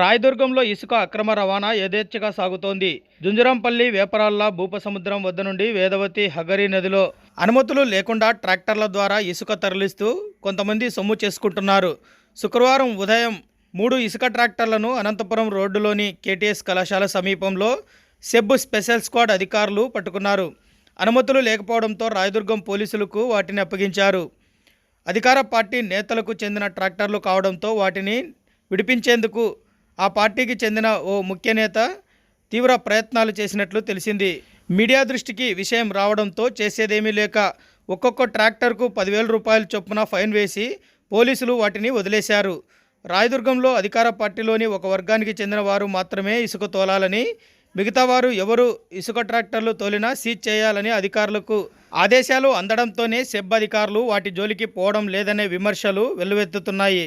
రాయదుర్గంలో ఇసుక అక్రమ రవాణా యథేచ్ఛగా సాగుతోంది. జుంజరంపల్లి వేపరాళ్ళ భూపసముద్రం వద్ద నుండి వేదవతి హగరి నదిలో అనుమతులు లేకుండా ట్రాక్టర్ల ద్వారా ఇసుక తరలిస్తూ కొంతమంది సొమ్ము చేసుకుంటున్నారు. శుక్రవారం ఉదయం మూడు ఇసుక ట్రాక్టర్లను అనంతపురం రోడ్డులోని కేటీఎస్ కళాశాల సమీపంలో సెబ్ స్పెషల్ స్క్వాడ్ అధికారులు పట్టుకున్నారు. అనుమతులు లేకపోవడంతో రాయదుర్గం పోలీసులకు వాటిని అప్పగించారు. అధికార పార్టీ నేతలకు చెందిన ట్రాక్టర్లు కావడంతో వాటిని విడిపించేందుకు ఆ పార్టీకి చెందిన ఓ ముఖ్య నేత తీవ్ర ప్రయత్నాలు చేసినట్లు తెలిసింది. మీడియా దృష్టికి విషయం రావడంతో చేసేదేమీ లేక ఒక్కొక్క ట్రాక్టర్కు పదివేల రూపాయల చొప్పున ఫైన్ వేసి పోలీసులు వాటిని వదిలేశారు. రాయదుర్గంలో అధికార పార్టీలోని ఒక వర్గానికి చెందిన వారు మాత్రమే ఇసుక తోలాలని మిగతా వారు ఎవరు ఇసుక ట్రాక్టర్లు తోలినా సీజ్ చేయాలని అధికారులకు ఆదేశాలు అందడంతోనే సెబ్ అధికారులు వాటి జోలికి పోవడం లేదనే విమర్శలు వెల్లువెత్తుతున్నాయి.